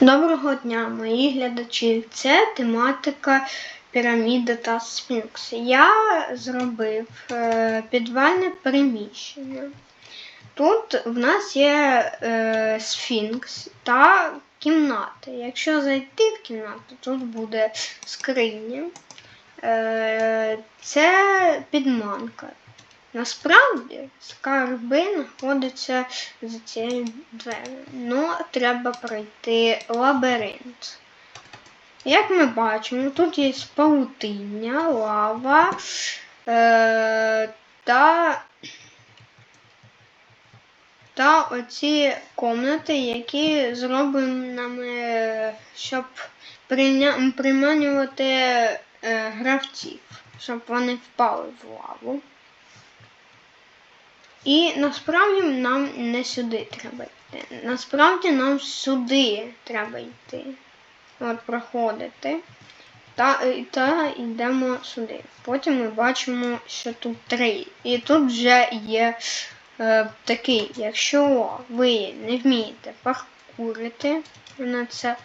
Доброго дня, мої глядачі. Це тематика піраміди та сфінкс. Я зробив е, підвальне приміщення. Тут в нас є е, сфінкс та кімната. Якщо зайти в кімнату, тут буде скриня. Е, це підманка. Насправді скарби знаходяться за цією дверью. Ну, треба пройти лабіринт. Як ми бачимо, тут є паутиння, лава е- та, та оці комнати, які зроблені, щоб приманювати е- гравців, щоб вони впали в лаву. І насправді нам не сюди треба йти. Насправді нам сюди треба йти. От проходити. Та, е, та йдемо сюди. Потім ми бачимо, що тут три. І тут вже є е, такий, якщо ви не вмієте паркурити, на це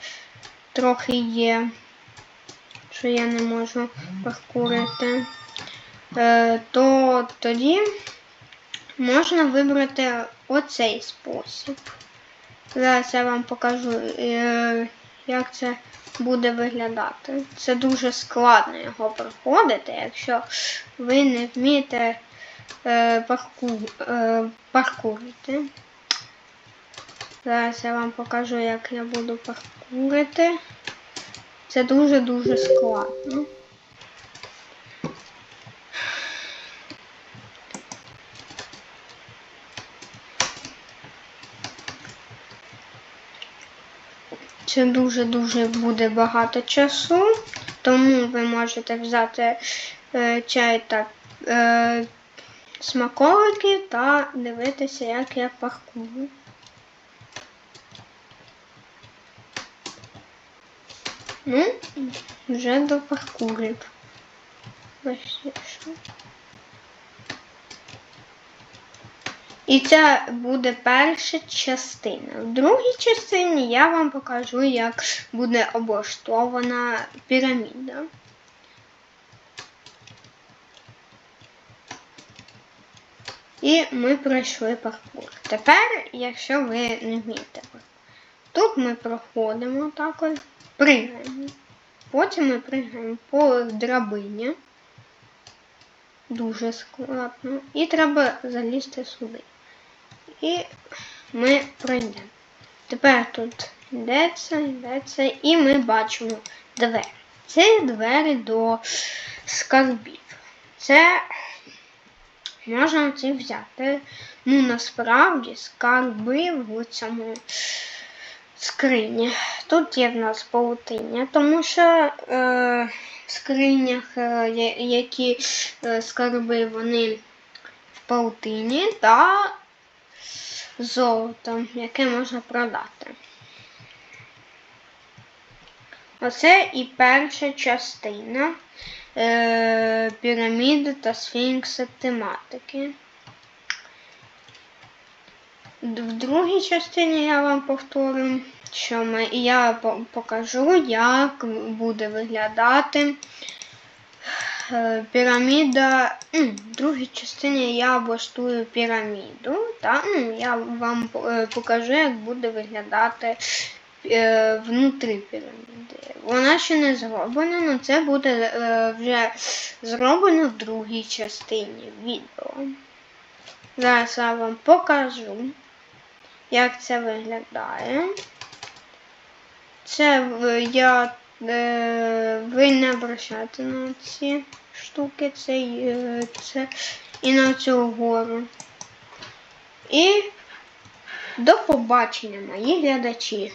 трохи є, що я не можу паркурити, е, то тоді можна вибрати оцей спосіб. Зараз я вам покажу, е, як це буде виглядати. Це дуже складно його проходити, якщо ви не вмієте е, е, паркурити. Зараз я вам покажу, як я буду паркурити. Це дуже-дуже складно. Це дуже-дуже буде багато часу, тому ви можете взяти е, чай та е, смаколики та дивитися, як я паркую. Ну, вже до паркурів. Ось що. І це буде перша частина. В другій частині я вам покажу, як буде облаштована піраміда. І ми пройшли паркур. Тепер, якщо ви не вмієте тут ми проходимо так ось, пригаємо. Потім ми пригаємо по драбині. Дуже складно. І треба залізти сюди. І ми пройдемо. Тепер тут йдеться, йдеться, і ми бачимо двері. Це двері до скарбів. Це можна ці взяти. Ну, насправді, скарби в цьому скрині. Тут є в нас паутиння, тому що е, в скринях, е, які е, скарби, вони в паутині та золото, яке можна продати. Оце і перша частина е, піраміди та сфінкса тематики. В другій частині я вам повторю, що ми, я по- покажу, як буде виглядати піраміда. В другій частині я облаштую піраміду. Та, я вам е, покажу, як буде виглядати е, внутрі піраміди. Вона ще не зроблена, але це буде е, вже зроблено в другій частині відео. Зараз я вам покажу, як це виглядає. Це я, е, ви не обращайте на ці штуки, це, е, це і на цю гору. І до побачення, мої глядачі.